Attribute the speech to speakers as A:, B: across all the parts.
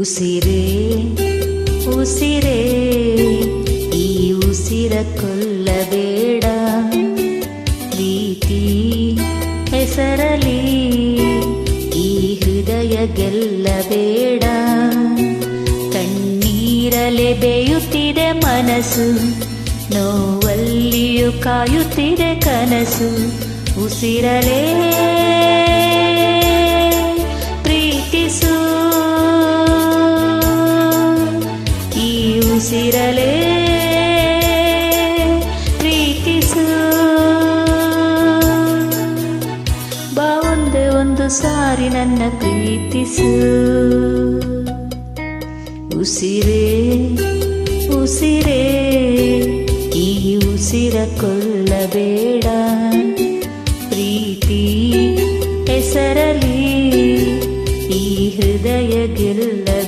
A: ಉಸಿರೇ ಉಸಿರೇ, ಈ ಉಸಿರ ಕೊಲ್ಲಬೇಡ. ಪ್ರೀತಿ ಹೆಸರಲಿ ಈ ಹೃದಯ ಗೆಲ್ಲಬೇಡ. ಕಣ್ಣೀರಲೆ ಬೇಯುತ್ತಿದೆ ಮನಸ್ಸು, ನೋವಲ್ಲಿಯೂ ಕಾಯುತ್ತಿದೆ ಕನಸು. ಉಸಿರಲೇ ಬಾ ಒಂದೇ ಸಾರಿ ನನ್ನ ಪ್ರೀತಿಸು ಉಸಿರೇ ಉಸಿರೇ, ಈ ಉಸಿರ ಕೊಲ್ಲಬೇಡ ಪ್ರೀತಿ ಹೆಸರಲಿ ಈ ಹೃದಯ ಗೆಲ್ಲಬೇಡ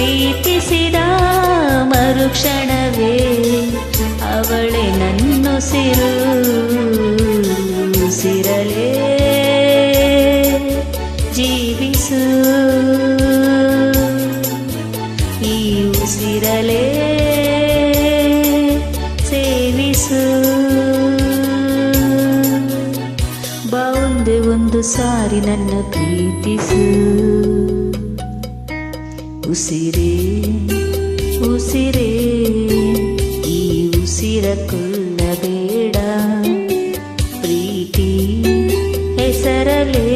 A: ಪ್ರೀತಿಸಿದ ಮರುಕ್ಷಣವೇ ಅವಳೆ ನನ್ನುಸಿರು ಸಿರಲೇ ಜೀವಿಸು. ಈ ಉಸಿರಲೇ ಸೇವಿಸು. ಬಾ ಒಂದು ಸಾರಿ ನನ್ನ ಪ್ರೀತಿಸು. ಉಸಿರೇ ಉಸಿರೇ ಈ ಉಸಿರ ಕೊಲ್ಲಬೇಡ ಪ್ರೀತಿ ಹೆಸರಲೇ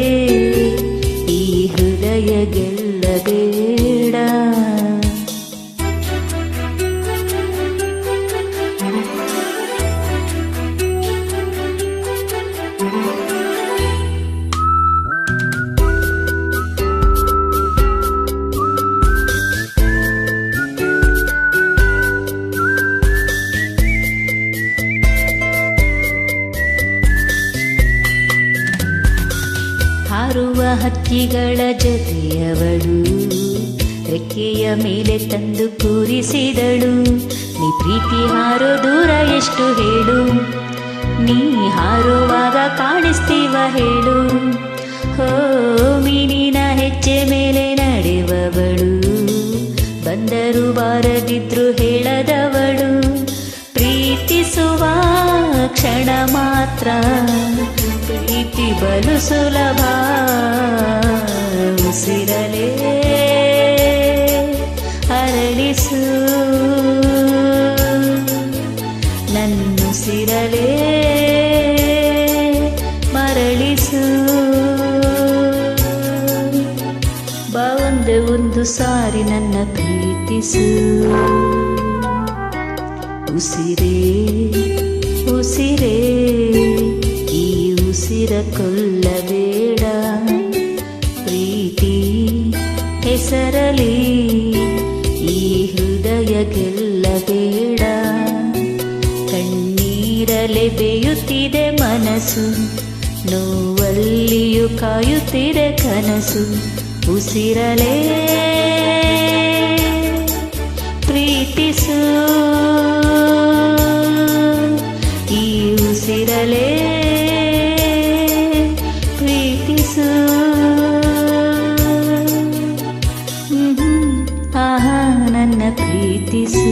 A: ಹಾರುವ ಹಕ್ಕಿಗಳ ಜೊತೆಯವಳು. ರೆಕ್ಕೆಯ ಮೇಲೆ ತಂದು ಕೂರಿಸಿದಳು. ನೀ ಪ್ರೀತಿ ಹಾರೋ ದೂರ ಎಷ್ಟು ಹೇಳು. ನೀ ಹಾರುವಾಗ ಕಾಣಿಸ್ತೀವ ಹೇಳು. ಹೋ, ಮೀನಿನ ಹೆಜ್ಜೆ ಮೇಲೆ ಕ್ಷಣ ಮಾತ್ರ. ಪ್ರೀತಿ ಬಲು ಸುಲಭ. ಉಸಿರಲೇ ಅರಳಿಸು. ನನ್ನುಸಿರಲೇ ಮರಳಿಸು. ಬಾ ಒಂದೇ ಒಂದು ಸಾರಿ ನನ್ನ ಪ್ರೀತಿಸು. ಉಸಿರೇ ಉಸಿರೇ ಈ ಉಸಿರ ಕೊಲ್ಲಬೇಡ. ಪ್ರೀತಿ ಹೆಸರಲಿ ಈ ಹೃದಯ ಗೆಲ್ಲಬೇಡ ಕಣ್ಣೀರಲೆ ಬೇಯುತ್ತಿದೆ ಮನಸ್ಸು, ನೋವಲ್ಲಿಯೂ ಕಾಯುತ್ತಿದೆ ಕನಸು, ಉಸಿರಲೇ. ಪ್ರೀತಿಸು. ಉಸಿರಲೇ ಪ್ರೀತಿಸು ಹ್ಮ್, ಆಹಾ ನನ್ನ ಪ್ರೀತಿಸು